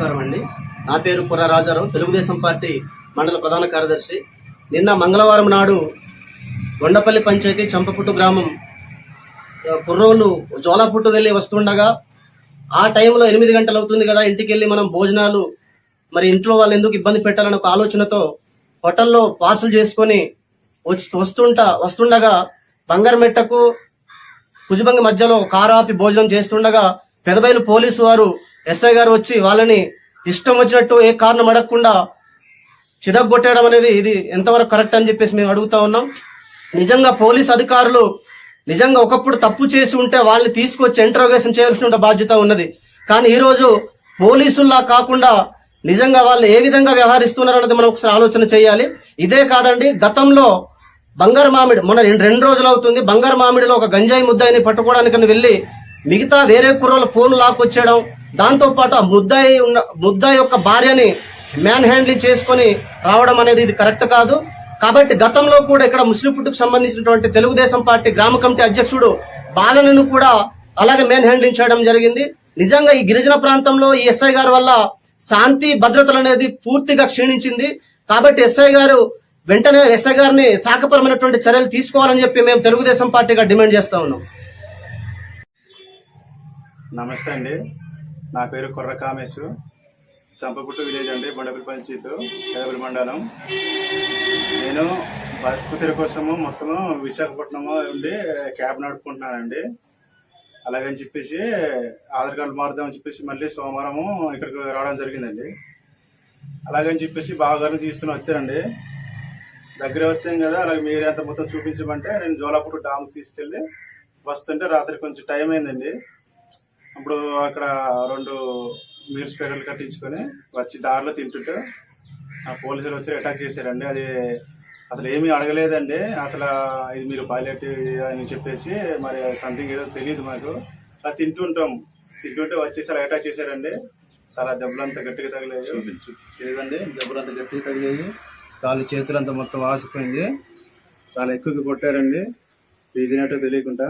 నమస్కారం అండి. నా పేరు పుర రాజారావు. తెలుగుదేశం పార్టీ మండల ప్రధాన కార్యదర్శి. నిన్న మంగళవారం నాడు గొండపల్లి పంచాయతీ చంపపుట్టు గ్రామం కుర్రోలు కుర్రోళ్ళు జోలాపుట్టు వెళ్ళి వస్తుండగా ఆ టైంలో ఎనిమిది గంటలు అవుతుంది కదా ఇంటికి వెళ్ళి మనం భోజనాలు మరి ఇంట్లో వాళ్ళు ఎందుకు ఇబ్బంది పెట్టాలని ఒక ఆలోచనతో హోటల్లో పార్సల్ చేసుకొని వచ్చి వస్తుంటా వస్తుండగా బంగారమెట్టకు కుజుబంగి మధ్యలో కారు ఆపి భోజనం చేస్తుండగా పెదబైలు పోలీసు వారు ఎస్ఐ గారు వచ్చి వాళ్ళని ఇష్టం వచ్చినట్టు ఏ కారణం అడగకుండా చిదగొట్టేయడం అనేది ఇది ఎంతవరకు కరెక్ట్ అని చెప్పేసి మేము అడుగుతా ఉన్నాం. నిజంగా పోలీస్ అధికారులు నిజంగా ఒకప్పుడు తప్పు చేసి ఉంటే వాళ్ళని తీసుకొచ్చి ఇంటరోగేషన్ చేయాల్సిన బాధ్యత ఉన్నది. కానీ ఈరోజు పోలీసుల్లా కాకుండా నిజంగా వాళ్ళు ఏ విధంగా వ్యవహరిస్తున్నారు అన్నది మనం ఒకసారి ఆలోచన చేయాలి. ఇదే కాదండి గతంలో బంగారు మామిడి మొన్న రెండు రెండు రోజులు అవుతుంది బంగారు మామిడిలో ఒక గంజాయి ముద్దాయిని పట్టుకోవడానికి వెళ్ళి మిగతా వేరే కుర్రోళ్ళ ఫోన్ లాక్కొచ్చేయడం దాంతోపాటు ఆ ముద్దాయి ఉన్న ముద్దాయి యొక్క భార్యని మ్యాన్ హ్యాండ్లింగ్ చేసుకొని రావడం అనేది ఇది కరెక్ట్ కాదు. కాబట్టి గతంలో కూడా ఇక్కడ ముస్లిం పుట్టుకు సంబంధించినటువంటి తెలుగుదేశం పార్టీ గ్రామ కమిటీ అధ్యక్షుడు బాలనను కూడా అలాగే మ్యాన్ హ్యాండ్లింగ్ చేయడం జరిగింది. నిజంగా ఈ గిరిజన ప్రాంతంలో ఈ ఎస్ఐ గారి వల్ల శాంతి భద్రతలు అనేది పూర్తిగా క్షీణించింది. కాబట్టి ఎస్ఐ గారు వెంటనే ఎస్ఐ గారిని శాఖపరమైనటువంటి చర్యలు తీసుకోవాలని చెప్పి మేము తెలుగుదేశం పార్టీగా డిమాండ్ చేస్తా ఉన్నాం. నమస్తే అండి. నా పేరు కొర్ర కామేశు. చంపపుట్టు విలేజ్ అండి బొండపల్లి పంచాయత్ ఎదపల్లి మండలం. నేను బతుకు కోసము మొత్తము విశాఖపట్నము ఉండి క్యాబ్ నడుపుకుంటున్నానండి. అలాగని చెప్పేసి ఆధార్ కార్డు మారుదామని చెప్పేసి మళ్ళీ సోమవారము ఇక్కడికి రావడం జరిగిందండి. అలాగని చెప్పేసి బావగారిని తీసుకుని వచ్చారండి దగ్గర వచ్చాం కదా అలాగే మీరు ఎంత మొత్తం చూపించమంటే నేను జోలాపూర్ డామ్ తీసుకెళ్ళి వస్తుంటే రాత్రి కొంచెం టైం అయిందండి. అప్పుడు అక్కడ రెండు మీల్స్ పేడలు కట్టించుకొని వచ్చి దారిలో తింటుంటే ఆ పోలీసులు వచ్చి అటాక్ చేశారండి. అది అసలు ఏమీ అడగలేదండి. అసలు ఇది మీరు పైలట్ అని చెప్పేసి మరి సంథింగ్ ఏదో తెలియదు మాకు. అలా తింటుంటాం. తింటుంటే వచ్చేసి అలా అటాక్ చేశారండి. చాలా దెబ్బలంతా గట్టిగా తగిలేదు లేదండి దెబ్బలంతా గట్టిగా తగిలేదు కాళ్ళు చేతులంతా మొత్తం వాసిపోయింది చాలా ఎక్కువగా కొట్టారండి. రీజన్ ఏంటో తెలియకుండా.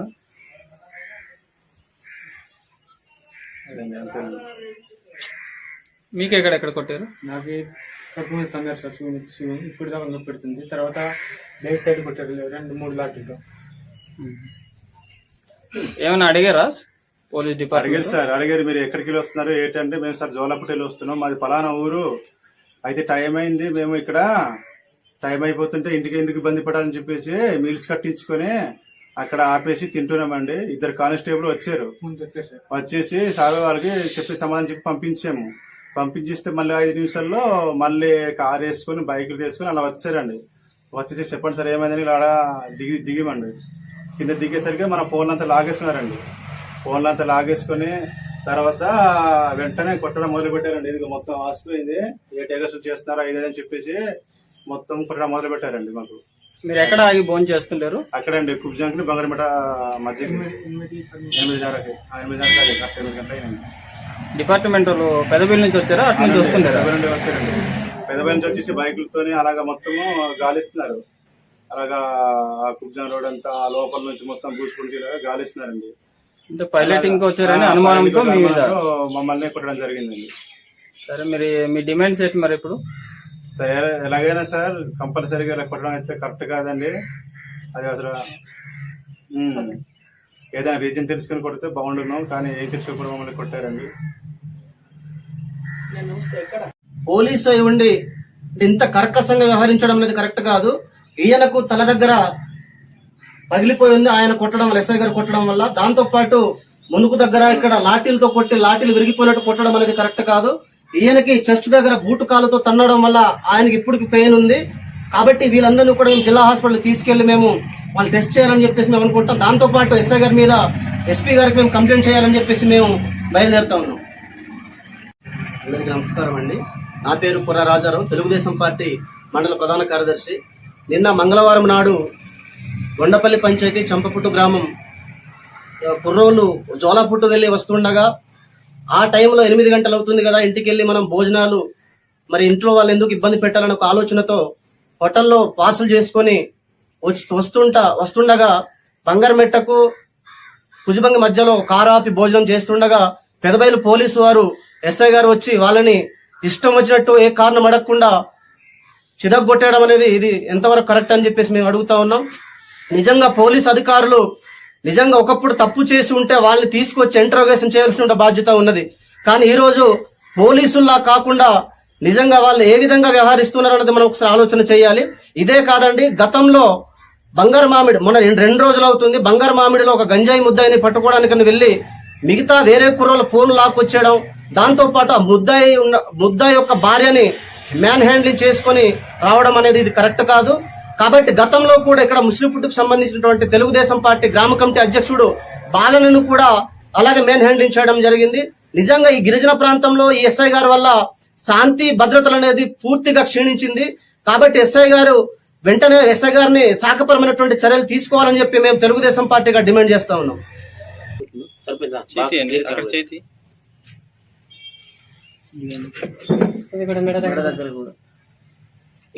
మీకు ఎక్కడ ఎక్కడ కొట్టారు? నాకు కడుపు మీద కంగారు సార్ శివ ఇప్పుడు దాకా నొప్పి పెడుతుంది తర్వాత లెఫ్ట్ సైడ్ కొట్టారు రెండు మూడు లాఠీలతో ఏమైనా అడిగారా పోలీస్ అడిగారు డిపార్ట్మెంట్ సార్. అడిగారు మీరు ఎక్కడికి వెళ్ళి వస్తున్నారు ఏంటంటే మేము సార్ జోలాపుటేలు వస్తున్నాం. మాది పలానా ఊరు. అయితే టైం అయింది మేము ఇక్కడ టైం అయిపోతుంటే ఇంటికి ఎందుకు ఇబ్బంది పడాలని చెప్పేసి మీల్స్ కట్టించుకొని అక్కడ ఆపేసి తింటున్నామండి. ఇద్దరు కానిస్టేబుల్ వచ్చారు. వచ్చేసి సార్ వాళ్ళకి చెప్పి సమాధానం చెప్పి పంపించాము. పంపించిస్తే మళ్ళీ ఐదు నిమిషాల్లో మళ్ళీ కార్ వేసుకొని బైకులు తీసుకొని అలా వచ్చారండి. వచ్చేసి చెప్పండి సార్ ఏమైందని ఇలా ఆడ దిగి దిగిమండి. కింద దిగేసరికి మన ఫోన్లు అంతా లాగేసుకున్నారండి. ఫోన్లు అంతా లాగేసుకొని తర్వాత వెంటనే కొట్టడం మొదలు పెట్టారండి. ఇది మొత్తం ఆసిపోయింది. ఏ టేగస్ చేస్తున్నారో ఇదేదని చెప్పేసి మొత్తం కొట్టడం మొదలు పెట్టారండి మాకు. మీరు ఎక్కడ ఆగి భోజనం చేస్తుంటారు? అక్కడండి కుబ్జంకి బంగారమిట మధ్య ఎనిమిదిన్నరకి ఆ, ఎనిమిదిన్నరకి అది కరెక్ట్ ఎనిమిది గంటలు అయిందండి డిపార్ట్మెంట్ వాళ్ళు పెదవిల్ నుంచి వచ్చారా? అటు నుంచి వస్తుంటారా? నుండి వచ్చారండి. పెదబెల్లి నుంచి వచ్చేసి బైకులతోని అలాగా మొత్తము గాలిస్తున్నారు. అలాగా ఆ కుబ్జాన్ రోడ్ అంతా ఆ లోపల నుంచి మొత్తం పూసుకుంటూ గాలిస్తున్నారండి. అంటే పైలటింగ్ వచ్చారని అనుమానంతో మీ మీద అనుమానంతో మమ్మల్ని కొట్టడం జరిగిందండి. సరే మీరు మీ డిమాండ్స్ ఏంటి మరి ఇప్పుడు? సరే ఎలాగైనా సార్ కంపల్సరీగా ఇలా కొట్టడం అయితే కరెక్ట్ కాదండి. అది అసలు ఏదైనా రీజన్ తెలుసుకొని కొడితే బాగుండును కానీ ఏం తెలుసుకోకుండా మమ్మల్ని కొట్టారండి. పోలీసు అయి ఉండి ఇంత కర్కశంగా వ్యవహరించడం అనేది కరెక్ట్ కాదు. ఈయనకు తల దగ్గర పగిలిపోయి ఉంది. ఆయన కొట్టడం వల్ల ఎస్ఐ గారు కొట్టడం వల్ల. దాంతో పాటు మునుకు దగ్గర ఇక్కడ లాఠీలతో కొట్టి లాఠీలు విరిగిపోయినట్టు కొట్టడం అనేది కరెక్ట్ కాదు. ఈయనకి చెస్ట్ దగ్గర బూటు కాలుతో తన్నడం వల్ల ఆయనకి ఇప్పటికి పెయిన్ ఉంది. కాబట్టి వీళ్ళందరినీ కూడా మేము జిల్లా హాస్పిటల్ తీసుకెళ్ళి మేము వాళ్ళు టెస్ట్ చేయాలని చెప్పేసి మేము అనుకుంటాం. దాంతోపాటు ఎస్ఐ గారి మీద ఎస్పీ గారికి మేము కంప్లైంట్ చేయాలని చెప్పేసి మేము బయలుదేరుతా ఉన్నాం. అందరికీ నమస్కారం అండి. నా పేరు పుర రాజారావు. తెలుగుదేశం పార్టీ మండల ప్రధాన కార్యదర్శి. నిన్న మంగళవారం నాడు గొండపల్లి పంచాయతీ చంపపుట్టు గ్రామం కుర్రోలు జోలాపుట్టు వెళ్ళి వస్తుండగా ఆ టైంలో ఎనిమిది గంటలు అవుతుంది కదా ఇంటికి వెళ్ళి మనం భోజనాలు మరి ఇంట్లో వాళ్ళు ఎందుకు ఇబ్బంది పెట్టాలని ఒక ఆలోచనతో హోటల్లో పార్సల్ చేసుకొని వచ్చి వస్తుంటా వస్తుండగా బంగారమెట్టకు కుజుబంగి మధ్యలో కారు ఆపి భోజనం చేస్తుండగా పెదబైలు పోలీసు వారు ఎస్ఐ గారు వచ్చి వాళ్ళని ఇష్టం వచ్చినట్టు ఏ కారణం అడగకుండా చిదగొట్టడం అనేది ఇది ఎంతవరకు కరెక్ట్ అని చెప్పేసి మేము అడుగుతా ఉన్నాం. నిజంగా పోలీస్ అధికారులు నిజంగా ఒకప్పుడు తప్పు చేసి ఉంటే వాళ్ళని తీసుకొచ్చి ఇంటరోగేషన్ చేయాల్సిన బాధ్యత ఉన్నది. కానీ ఈరోజు పోలీసుల్లా కాకుండా నిజంగా వాళ్ళు ఏ విధంగా వ్యవహరిస్తున్నారు అన్నది మనం ఒకసారి ఆలోచన చేయాలి. ఇదే కాదండి గతంలో బంగారు మామిడి మొన్న రెండు రెండు రోజులు అవుతుంది బంగారు మామిడిలో ఒక గంజాయి ముద్దాయిని పట్టుకోవడానికని వెళ్ళి మిగతా వేరే కుర్రోళ్ళ ఫోన్ లాక్కొచ్చేయడం దాంతో పాటు ఆ ముద్దాయి ఉన్న ముద్దాయి యొక్క భార్యని మ్యాన్ హ్యాండ్లింగ్ చేసుకొని రావడం అనేది ఇది కరెక్ట్ కాదు. కాబట్టి గతంలో కూడా ఇక్కడ ముస్లిం పుట్టుకు సంబంధించినటువంటి తెలుగుదేశం పార్టీ గ్రామ కమిటీ అధ్యక్షుడు బాలనను కూడా అలాగే మ్యాన్ హ్యాండ్లింగ్ చేయడం జరిగింది. నిజంగా ఈ గిరిజన ప్రాంతంలో ఈ ఎస్ఐ గారి వల్ల శాంతి భద్రతలు అనేది పూర్తిగా క్షీణించింది. కాబట్టి ఎస్ఐ గారు వెంటనే ఎస్ఐ గారిని శాఖపరమైనటువంటి చర్యలు తీసుకోవాలని చెప్పి మేము తెలుగుదేశం పార్టీగా డిమాండ్ చేస్తా ఉన్నాం. చేతి అండి. అక్కడ చేతి?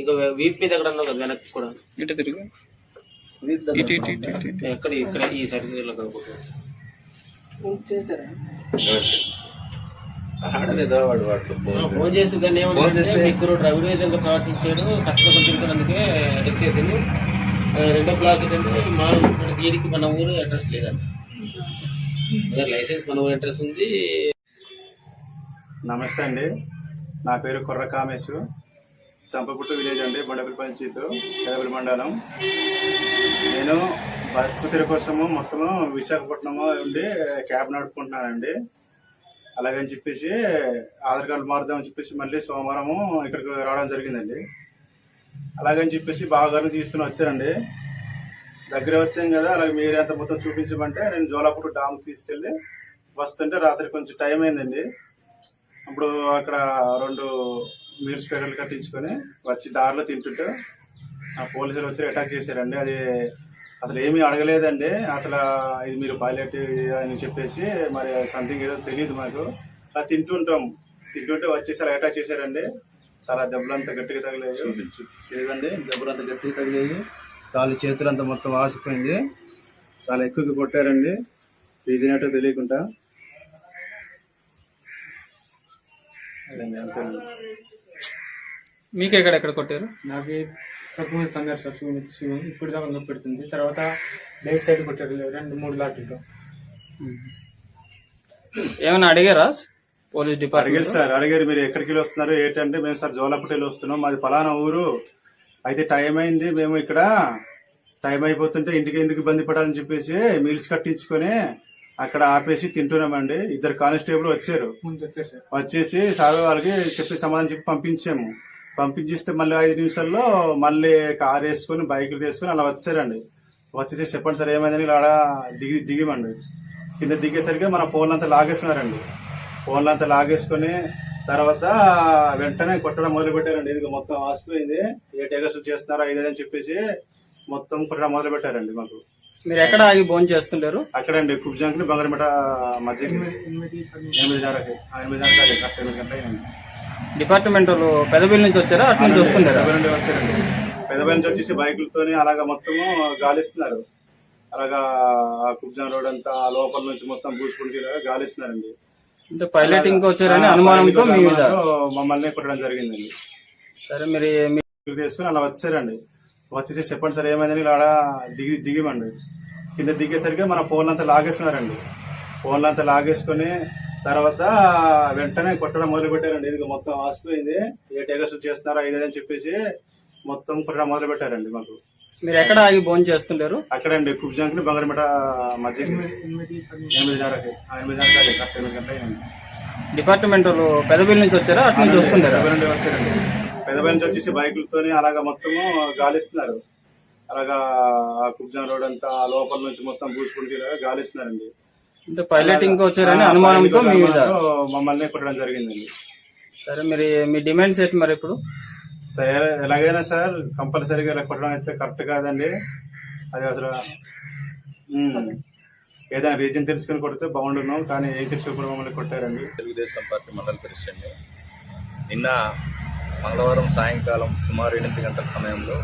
ఇంకా వీప్ మీద ఎక్కడ ఉన్నావు కదా వెనక్కి కూడా? ఇటు తిరుగు. ఇటు ఇటు ఇటు ఇటు ఇటు. ఎక్కడ ఇక్కడ ఈ సర్కిల్ కనుకుంటున్నాను ఫోన్ చేసి కానీ ఏమంటే మీ కుర్రోడు రవిరేజంగా ప్రవర్తించాడు కష్టపడి తిరుగుతున్నందుకే హెచ్ చేసింది ఆ, రెండో బ్లాక్ ఏంటంటే మా మనకి వీడికి మన ఊరు అడ్రస్ లేదండి అదే లైసెన్స్ మన ఊరు అడ్రస్ ఉంది. నమస్తే అండి. నా పేరు కొర్ర కామేశు చంపపుట్టు విలేజ్ అండి బొండపల్లి పంచాయత్ కదపల్లి మండలం. నేను బతుకుతీర కోసము మొత్తము విశాఖపట్నము ఉండి క్యాబ్ నడుపుకుంటున్నానండి. అలాగని చెప్పేసి ఆధార్ కార్డు మారుదామని చెప్పేసి మళ్ళీ సోమవారము ఇక్కడికి రావడం జరిగిందండి. అలాగని చెప్పేసి బావగారిని తీసుకుని వచ్చారండి దగ్గర వచ్చాం కదా అలాగే మీరు అంత మొత్తం చూపించమంటే నేను జోలాపూర్ డామ్ తీసుకెళ్ళి వస్తుంటే రాత్రి కొంచెం టైం అయిందండి. అప్పుడు అక్కడ రెండు మీల్స్ ప్యాకెట్లు కట్టించుకొని వచ్చి దారిలో తింటుంటే ఆ పోలీసులు వచ్చి అటాక్ చేశారండి. అది అసలు ఏమీ అడగలేదండి. అసలు ఇది మీరు పైలట్ అని చెప్పేసి మరి సంథింగ్ ఏదో తెలియదు మాకు. అలా తింటుంటాం. తింటుంటే వచ్చేసి అలా అటాక్ చేశారండి. చాలా దెబ్బలంతా గట్టిగా తగిలేదు లేదండి దెబ్బలంతా గట్టిగా తగిలేదు కాళ్ళు చేతులంతా మొత్తం వాసిపోయింది చాలా ఎక్కువగా కొట్టారండి. రీజన్ ఏంటో తెలియకుండా. అంతేనండి మీకు ఎక్కడ ఎక్కడ కొట్టారు? నాకు తక్కువ సంఘర్ష ఇప్పుడు దాకా నొప్పి పెడుతుంది తర్వాత లెఫ్ట్ సైడ్ కొట్టారు రెండు మూడు లాఠీలతో ఏమైనా అడిగారా పోలీస్ అడిగారు డిపార్ట్మెంట్ సార్. అడిగారు మీరు ఎక్కడికి వెళ్ళి వస్తున్నారు ఏంటంటే మేము సార్ జోలపటేలు వస్తున్నాం మాది పలానా ఊరు. అయితే టైం అయింది మేము ఇక్కడ టైం అయిపోతుంటే ఇంటికి ఎందుకు ఇబ్బంది పడాలని చెప్పేసి మీల్స్ కట్టించుకొని అక్కడ ఆపేసి తింటున్నామండి. ఇద్దరు కానిస్టేబుల్ వచ్చారు. వచ్చేసి సార్ వాళ్ళకి చెప్పి సమాధానం చెప్పి పంపించాము. పంపించిస్తే మళ్ళీ ఐదు నిమిషాల్లో మళ్ళీ కార్ వేసుకొని బైకులు తీసుకొని అలా వచ్చారండి వచ్చేసి చెప్పండి సార్ ఏమైందని ఇలా ఆడ దిగి దిగిమండి. కింద దిగేసరికి మన ఫోన్లు అంతా లాగేసుకున్నారండి. ఫోన్లు అంతా లాగేసుకొని తర్వాత వెంటనే కొట్టడం మొదలు పెట్టారండి. ఇది మొత్తం ఆసిపోయింది ఏ టేగస్ చేస్తున్నారో ఇదేదని చెప్పేసి మొత్తం కొట్టడం మొదలు పెట్టారండి మాకు. మీరు ఎక్కడ ఆగి భోజనం చేస్తుంటారు? అక్కడండి కుబ్జంకి బంగారమిట పది ఎనిమిదిన్నరకి ఎనిమిదిన్నరకి కరెక్ట్ ఎనిమిది గంటల డిపార్ట్మెంట్ వాళ్ళు పెదవిల్ నుంచి వచ్చారా? అటు నుంచి నుండి వచ్చారండి. పెదబెల్లి నుంచి వచ్చేసి బైకులతోని అలాగా మొత్తము గాలిస్తున్నారు. అలాగా ఆ కుబ్జాన్ రోడ్ అంతా ఆ లోపల నుంచి మొత్తం పూసుకుంటూ గాలిస్తున్నారండి. అంటే పైలటింగ్ వచ్చారని అనుమానంతో మీ మీద అనుమానంతో మమ్మల్ని కొట్టడం జరిగిందండి. సరే మీరు మీ- ఇవి తీసుకుని అలా వచ్చారండి. వచ్చేసి చెప్పండి సార్ ఏమైందని ఇలా దిగి దిగిమండి. కింద దిగేసరికి మన ఫోన్లు అంతా లాగేసుకున్నారండి. ఫోన్లు అంతా లాగేసుకొని తర్వాత వెంటనే కొట్టడం మొదలు పెట్టారండి ఇది. మొత్తం ఆసిపోయింది ఏ టేగస్ చేస్తున్నారో ఇదేదని చెప్పేసి మొత్తం కొట్టడం మొదలు పెట్టారండి మాకు. మీరు ఎక్కడ ఆగి భోజనం చేస్తుంటారు? అక్కడండి కుబ్జంకి బంగారమిట మధ్యకి ఎనిమిది పది ఎనిమిదిన్నరకి ఎనిమిదిన్నరకి అది కరెక్ట్ ఎనిమిది గంటల అయింది. డిపార్ట్మెంట్ వాళ్ళు నుంచి వచ్చారా? అటు నుంచి వస్తుంటారా? పెదబెల్లి నుండి వచ్చారండి. నుంచి వచ్చేసి బైకులతోని అలాగా మొత్తము గాలిస్తున్నారు. అలాగా ఆ కుబ్జాన్ రోడ్ అంతా ఆ లోపల నుంచి మొత్తం పూసుకుంటూ గాలిస్తున్నారండి. అంటే పైలటింగ్ వచ్చారని అనుమానంతో మీ మీద. మమ్మల్ని కొట్టడం జరిగిందండి. సరే మీరు మీ డిమాండ్స్ ఏంటి మరి ఇప్పుడు? సరే ఎలాగైనా సార్ కంపల్సరీగా ఇలా కొట్టడం అయితే కరెక్ట్ కాదండి. అది అసలు ఉమ్, ఏదైనా రీజన్ తెలుసుకుని కొడితే బాగుండును కానీ ఏం తెలుసుకోకుండా మమ్మల్ని కొట్టారండి. తెలుగుదేశం పార్టీ మండల ప్రెసిడెంట్ నిన్న మంగళవారం సాయంకాలం సుమారు ఎనిమిది గంటల సమయంలో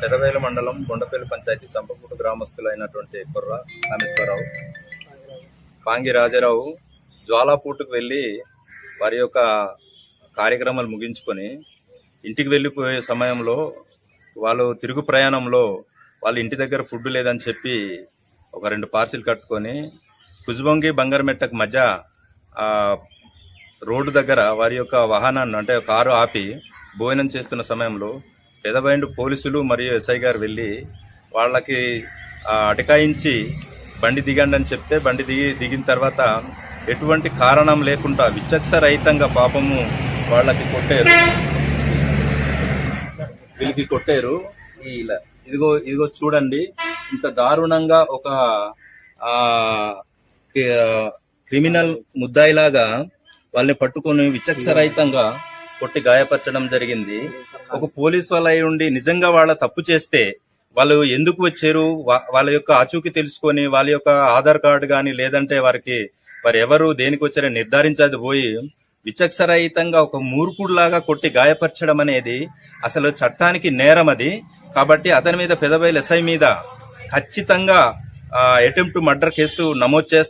పెదవేల మండలం బొండపల్లి పంచాయతీ చంపపుట్టు గ్రామస్తులైనటువంటి కుర్ర కామేశ్వరరావు పాంగి రాజారావు జ్వాలాపూట్కు వెళ్ళి వారి యొక్క కార్యక్రమాలు ముగించుకొని ఇంటికి వెళ్ళిపోయే సమయంలో వాళ్ళు తిరుగు ప్రయాణంలో వాళ్ళ ఇంటి దగ్గర ఫుడ్ లేదని చెప్పి ఒక రెండు పార్సిల్ కట్టుకొని కుజుబొంగి బంగారమెట్టకు మధ్య రోడ్డు దగ్గర వారి యొక్క వాహనాన్ని అంటే కారు ఆపి భోజనం చేస్తున్న సమయంలో పెదబైండు పోలీసులు మరియు ఎస్ఐ గారు వెళ్ళి వాళ్ళకి అటకాయించి బండి దిగండి అని చెప్తే బండి దిగి దిగిన తర్వాత ఎటువంటి కారణం లేకుండా విచక్ష రహితంగా పాపము వాళ్ళకి కొట్టారు. వీళ్ళకి కొట్టారు. ఇలా ఇదిగో ఇదిగో చూడండి. ఇంత దారుణంగా ఒక ఆ క్రిమినల్ ముద్దాయిలాగా వాళ్ళని పట్టుకొని విచక్ష రహితంగా కొట్టి గాయపరచడం జరిగింది. ఒక పోలీస్ వాళ్ళ అయి ఉండి నిజంగా వాళ్ళ తప్పు చేస్తే వాళ్ళు ఎందుకు వచ్చారు? వా- వాళ్ళ యొక్క ఆచూకీ తెలుసుకొని వాళ్ళ యొక్క ఆధార్ కార్డు కానీ లేదంటే వారికి వారు ఎవరు దేనికి వచ్చారని నిర్ధారించదు పోయి విచక్షరహితంగా ఒక మూర్ఖుడిలాగా కొట్టి గాయపరచడం అనేది అసలు చట్టానికి నేరం అది. కాబట్టి అతని మీద పెదబయలు ఎస్ఐ మీద ఖచ్చితంగా అటెంప్ట్ మర్డర్ కేసు నమోదు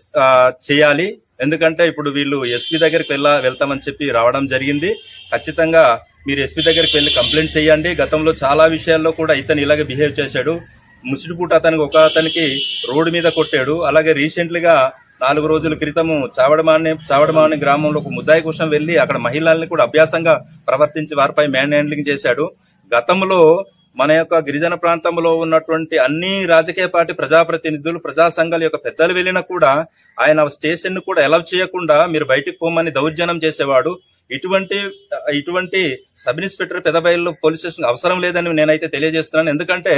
చేయాలి. ఎందుకంటే ఇప్పుడు వీళ్ళు ఎస్పీ దగ్గరికి వెళ్ళ వెళ్తామని చెప్పి రావడం జరిగింది. ఖచ్చితంగా మీరు ఎస్పీ దగ్గరికి వెళ్ళి కంప్లైంట్ చేయండి. గతంలో చాలా విషయాల్లో కూడా ఇతను ఇలాగే బిహేవ్ చేశాడు. ముసిడిపూట అతనికి ఒక అతనికి రోడ్డు మీద కొట్టాడు. అలాగే రీసెంట్లీగా నాలుగు రోజుల క్రితము చావడమాని చావడమాని గ్రామంలో ఒక ముద్దాయి కోసం వెళ్ళి అక్కడ మహిళల్ని కూడా అభ్యాసంగా ప్రవర్తించి వారిపై మ్యాన్ హ్యాండ్లింగ్ చేశాడు. గతంలో మన యొక్క గిరిజన ప్రాంతంలో ఉన్నటువంటి అన్ని రాజకీయ పార్టీ ప్రజాప్రతినిధులు ప్రజా సంఘాల యొక్క పెద్దలు వెళ్ళినా కూడా ఆయన స్టేషన్ను కూడా ఎలవ్ చేయకుండా మీరు బయటికి పోమని దౌర్జన్యం చేసేవాడు. ఇటువంటి ఇటువంటి sub inspector Pedabayalu police station అవసరం లేదని నేనైతే తెలియజేస్తున్నాను. ఎందుకంటే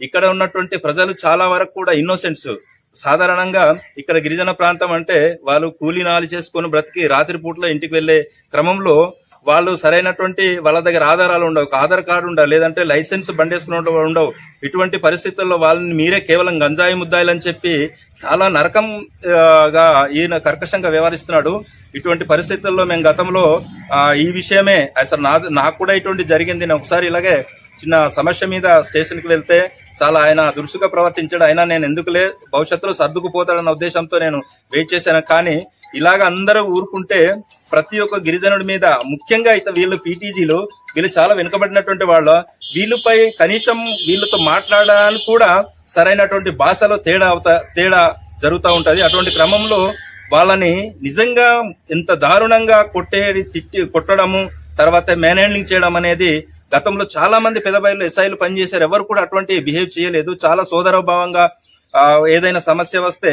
ఇక్కడ ఉన్నటువంటి ప్రజలు చాలా వరకు కూడా ఇన్నోసెంట్స్ సాధారణంగా ఇక్కడ గిరిజన ప్రాంతం అంటే వాళ్ళు కూలీ నాలి చేసుకొని బ్రతికి రాత్రి పూటలో ఇంటికి వెళ్ళే క్రమంలో వాళ్ళు సరైనటువంటి వాళ్ళ దగ్గర ఆధారాలు ఉండవు ఒక ఆధార్ కార్డు ఉండవు లేదంటే లైసెన్స్ బండేసుకున్న ఉండవు. ఇటువంటి పరిస్థితుల్లో వాళ్ళని మీరే కేవలం గంజాయి ముద్దాయిలని చెప్పి చాలా నరకంగా ఈయన కర్కశంగా వ్యవహరిస్తున్నాడు. ఇటువంటి పరిస్థితుల్లో మేము గతంలో ఈ విషయమే అసలు నా నాకు కూడా ఇటువంటి జరిగింది. నేను ఒకసారి ఇలాగే చిన్న సమస్య మీద స్టేషన్కి వెళ్తే చాలా ఆయన దురుసుగా ప్రవర్తించాడు. అయినా నేను ఎందుకులే భవిష్యత్తులో సర్దుకుపోతాడన్న ఉద్దేశంతో నేను వెయిట్ చేశాను. కానీ ఇలాగ అందరూ ఊరుకుంటే ప్రతి ఒక్క గిరిజనుడి మీద ముఖ్యంగా అయితే వీళ్ళు పీటీజీలు వీళ్ళు చాలా వెనుకబడినటువంటి వాళ్ళు వీళ్ళపై కనీసం వీళ్ళతో మాట్లాడాలని కూడా సరైనటువంటి భాషలో తేడా అవుతా తేడా జరుగుతూ ఉంటుంది. అటువంటి క్రమంలో వాళ్ళని నిజంగా ఇంత దారుణంగా కొట్టేది తిట్టి కొట్టడము తర్వాత మ్యాన్ హ్యాండ్లింగ్ చేయడం అనేది గతంలో చాలా మంది పెదబయలు ఎస్ఐలు పనిచేశారు. ఎవరు కూడా అటువంటి బిహేవ్ చేయలేదు. చాలా సోదరభావంగా ఏదైనా సమస్య వస్తే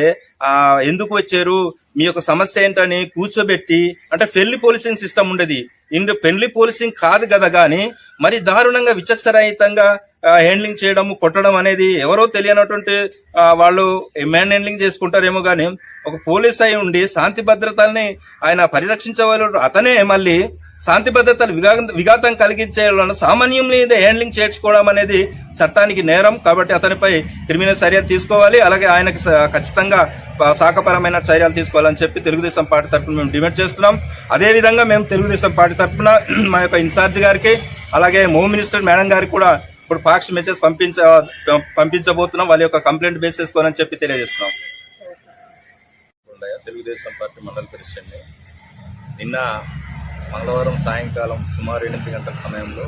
ఆ ఎందుకు వచ్చారు? మీ యొక్క సమస్య ఏంటని కూర్చోబెట్టి అంటే పెళ్ళి పోలీసింగ్ సిస్టమ్ ఉండేది. ఇందు పెళ్ళి పోలీసింగ్ కాదు కదా గాని మరి దారుణంగా విచక్షరహితంగా హ్యాండ్లింగ్ చేయడం కొట్టడం అనేది ఎవరో తెలియనటువంటి వాళ్ళు మ్యాన్ హ్యాండ్లింగ్ చేసుకుంటారేమో గాని ఒక పోలీస్ అయి ఉండి శాంతి భద్రతల్ని ఆయన పరిరక్షించగలడు అతనే మళ్ళీ శాంతి భద్రతలు విఘాతం కలిగించే సామాన్యం మీద హ్యాండ్లింగ్ చేర్చుకోవడం అనేది చట్టానికి నేరం కాబట్టి అతనిపై క్రిమినల్ చర్యలు తీసుకోవాలి. అలాగే ఆయనకి ఖచ్చితంగా శాఖపరమైన చర్యలు తీసుకోవాలని చెప్పి తెలుగుదేశం పార్టీ తరఫున మేము డిమాండ్ చేస్తున్నాం. అదే విధంగా మేము తెలుగుదేశం పార్టీ తరఫున మా యొక్క ఇన్ఛార్జ్ గారికి అలాగే హోమ్ మినిస్టర్ మేడం గారికి కూడా ఇప్పుడు ఫాక్స్ మెసేజ్ పంపించ పంపించబోతున్నాం. వాళ్ళ యొక్క కంప్లైంట్ బేస్ చేసుకోవాలని చెప్పి తెలియజేస్తున్నాం. తెలుగుదేశం పార్టీ మండల నిన్న మంగళవారం సాయంకాలం సుమారు ఎనిమిది గంటల సమయంలో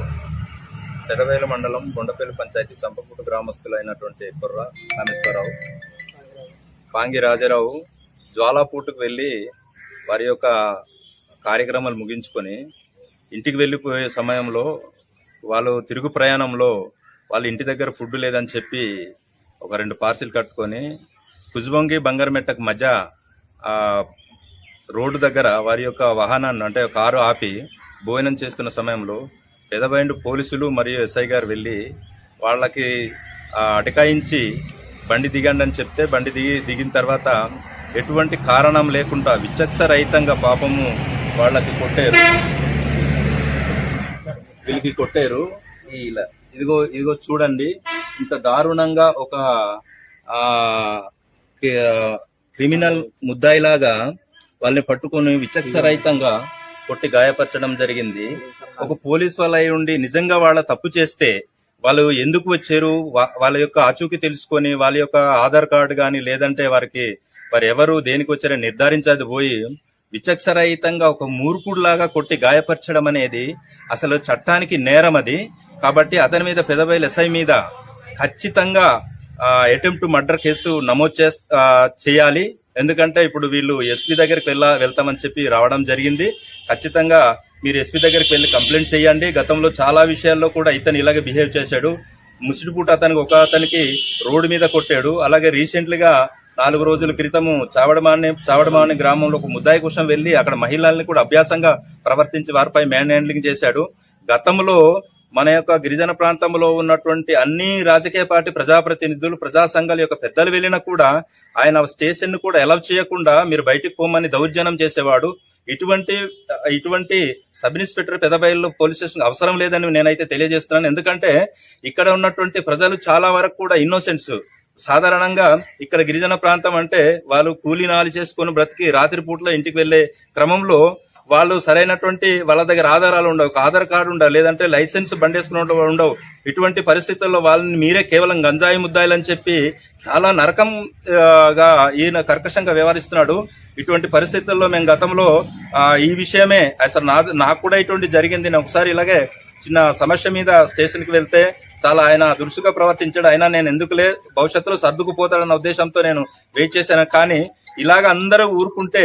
పెదవేల మండలం కొండపల్లి పంచాయతీ చంపపుట్టు గ్రామస్తులైనటువంటి కుర్ర రామేశ్వరరావు పాంగి రాజారావు జ్వాలాపూటుకు వెళ్ళి వారి యొక్క కార్యక్రమాలు ముగించుకొని ఇంటికి వెళ్ళిపోయే సమయంలో వాళ్ళు తిరుగు ప్రయాణంలో వాళ్ళ ఇంటి దగ్గర ఫుడ్ లేదని చెప్పి ఒక రెండు పార్సిల్ కట్టుకొని కుజుబొంగి బంగారమెట్టకు మధ్య రోడ్డు దగ్గర వారి యొక్క వాహనాన్ని అంటే కారు ఆపి భోజనం చేస్తున్న సమయంలో పెదబైండు పోలీసులు మరియు ఎస్ఐ గారు వెళ్ళి వాళ్ళకి అటకాయించి బండి దిగండి అని చెప్తే బండి దిగి దిగిన తర్వాత ఎటువంటి కారణం లేకుండా విచక్షరహితంగా పాపము వాళ్ళకి కొట్టారు. వీళ్ళకి కొట్టారు. ఇలా ఇదిగో ఇదిగో చూడండి. ఇంత దారుణంగా ఒక క్రిమినల్ ముద్దాయిలాగా వాళ్ళని పట్టుకొని విచక్షరహితంగా కొట్టి గాయపరచడం జరిగింది. ఒక పోలీస్ వాళ్ళ అయి ఉండి నిజంగా వాళ్ళ తప్పు చేస్తే వాళ్ళు ఎందుకు వచ్చారు? వాళ్ళ యొక్క ఆచూకీ తెలుసుకొని వాళ్ళ యొక్క ఆధార్ కార్డు కానీ లేదంటే వారికి వారు ఎవరు దేనికి వచ్చారని నిర్ధారించదు పోయి విచక్షరహితంగా ఒక మూర్ఖుడులాగా కొట్టి గాయపరచడం అనేది అసలు చట్టానికి నేరం అది. కాబట్టి అతని మీద పెదబయలు ఎస్ఐ మీద ఖచ్చితంగా అటెంప్ట్ మర్డర్ కేసు నమోదు చే చేయాలి. ఎందుకంటే ఇప్పుడు వీళ్ళు ఎస్పీ దగ్గరికి వెళ్ళ వెళ్తామని చెప్పి రావడం జరిగింది. ఖచ్చితంగా మీరు ఎస్పీ దగ్గరికి వెళ్ళి కంప్లైంట్ చేయండి. గతంలో చాలా విషయాల్లో కూడా ఇతను ఇలాగే బిహేవ్ చేశాడు. ముసిడిపూట అతనికి ఒక అతనికి రోడ్డు మీద కొట్టాడు. అలాగే రీసెంట్లీగా నాలుగు రోజుల క్రితము చావడమాని చావడమాని గ్రామంలో ఒక ముద్దాయి కోసం వెళ్ళి అక్కడ మహిళల్ని కూడా అభ్యాసంగా ప్రవర్తించి వారిపై మ్యాన్ హ్యాండ్లింగ్ చేశాడు. గతంలో మన యొక్క గిరిజన ప్రాంతంలో ఉన్నటువంటి అన్ని రాజకీయ పార్టీ ప్రజాప్రతినిధులు ప్రజా సంఘాల యొక్క పెద్దలు వెళ్ళినా కూడా ఆయన స్టేషన్ను కూడా ఎలవ్ చేయకుండా మీరు బయటికి పోమని దౌర్జన్యం చేసేవాడు. ఇటువంటి ఇటువంటి sub inspector Pedabayalu police station అవసరం లేదని నేనైతే తెలియజేస్తున్నాను. ఎందుకంటే ఇక్కడ ఉన్నటువంటి ప్రజలు చాలా వరకు కూడా ఇన్నోసెంట్స్ సాధారణంగా ఇక్కడ గిరిజన ప్రాంతం అంటే వాళ్ళు కూలీ నాలి చేసుకుని బ్రతికి రాత్రిపూట్లో ఇంటికి వెళ్ళే క్రమంలో వాళ్ళు సరైనటువంటి వాళ్ళ దగ్గర ఆధారాలు ఉండవు ఒక ఆధార్ కార్డు ఉండవు లేదంటే లైసెన్స్ బండేసుకున్న ఉండవు. ఇటువంటి పరిస్థితుల్లో వాళ్ళని మీరే కేవలం గంజాయి ముద్దాయిలని చెప్పి చాలా నరకంగా ఈయన కర్కశంగా వ్యవహరిస్తున్నాడు. ఇటువంటి పరిస్థితుల్లో మేము గతంలో ఈ విషయమే అసలు నా నాకు కూడా ఇటువంటి జరిగింది. నేను ఒకసారి ఇలాగే చిన్న సమస్య మీద స్టేషన్కి వెళ్తే చాలా ఆయన దురుసుగా ప్రవర్తించాడు. అయినా నేను ఎందుకులే భవిష్యత్తులో సర్దుకుపోతాడన్న ఉద్దేశంతో నేను వెయిట్ చేశాను. కానీ ఇలాగ అందరూ ఊరుకుంటే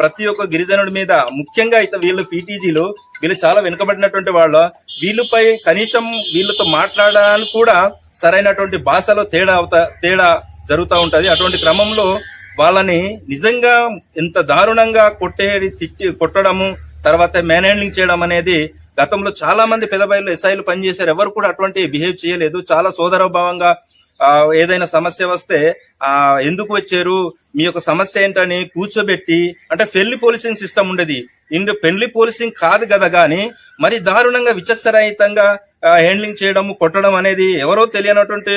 ప్రతి ఒక్క గిరిజనుడి మీద ముఖ్యంగా అయితే వీళ్ళు పీటీజీలు వీళ్ళు చాలా వెనుకబడినటువంటి వాళ్ళు వీళ్ళపై కనీసం వీళ్ళతో మాట్లాడడానికి కూడా సరైనటువంటి భాషలో తేడా అవుతా తేడా జరుగుతూ ఉంటుంది. అటువంటి క్రమంలో వాళ్ళని నిజంగా ఇంత దారుణంగా కొట్టేది తిట్టి కొట్టడము తర్వాత మ్యాన్ హ్యాండ్లింగ్ చేయడం అనేది గతంలో చాలా మంది పెదబయలు ఎస్ఐలు పనిచేశారు. ఎవరు కూడా అటువంటి బిహేవ్ చేయలేదు. చాలా సోదరభావంగా ఏదైనా సమస్య వస్తే ఆ ఎందుకు వచ్చారు? మీ యొక్క సమస్య ఏంటని కూర్చోబెట్టి అంటే పెళ్ళి పోలీసింగ్ సిస్టమ్ ఉండేది. ఇందు పెళ్ళి పోలీసింగ్ కాదు కదా గాని మరి దారుణంగా విచక్షరహితంగా హ్యాండ్లింగ్ చేయడం కొట్టడం అనేది ఎవరో తెలియనటువంటి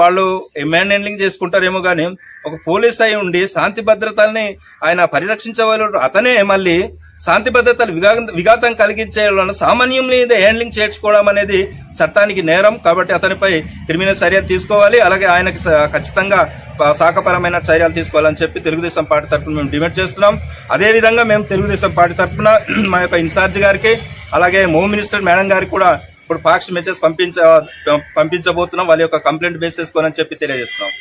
వాళ్ళు మ్యాన్ హ్యాండ్లింగ్ చేసుకుంటారేమో గాని ఒక పోలీస్ అయి ఉండి శాంతి భద్రతల్ని ఆయన పరిరక్షించగలరు అతనే మళ్ళీ శాంతి భద్రతలు విఘాతం కలిగించే సామాన్యం మీద హ్యాండ్లింగ్ చేర్చుకోవడం అనేది చట్టానికి నేరం కాబట్టి అతనిపై క్రిమినల్ చర్యలు తీసుకోవాలి. అలాగే ఆయనకి ఖచ్చితంగా శాఖపరమైన చర్యలు తీసుకోవాలని చెప్పి తెలుగుదేశం పార్టీ తరఫున మేము డిమాండ్ చేస్తున్నాం. అదే విధంగా మేము తెలుగుదేశం పార్టీ తరఫున మా యొక్క ఇన్ఛార్జ్ గారికి అలాగే హోమ్ మినిస్టర్ మేడం గారికి కూడా ఇప్పుడు పాక్స్ మెసేజ్ పంపించ పంపించబోతున్నాం. వాళ్ళ యొక్క కంప్లైంట్ బేస్ చేసుకోవాలని చెప్పి తెలియజేస్తున్నాం.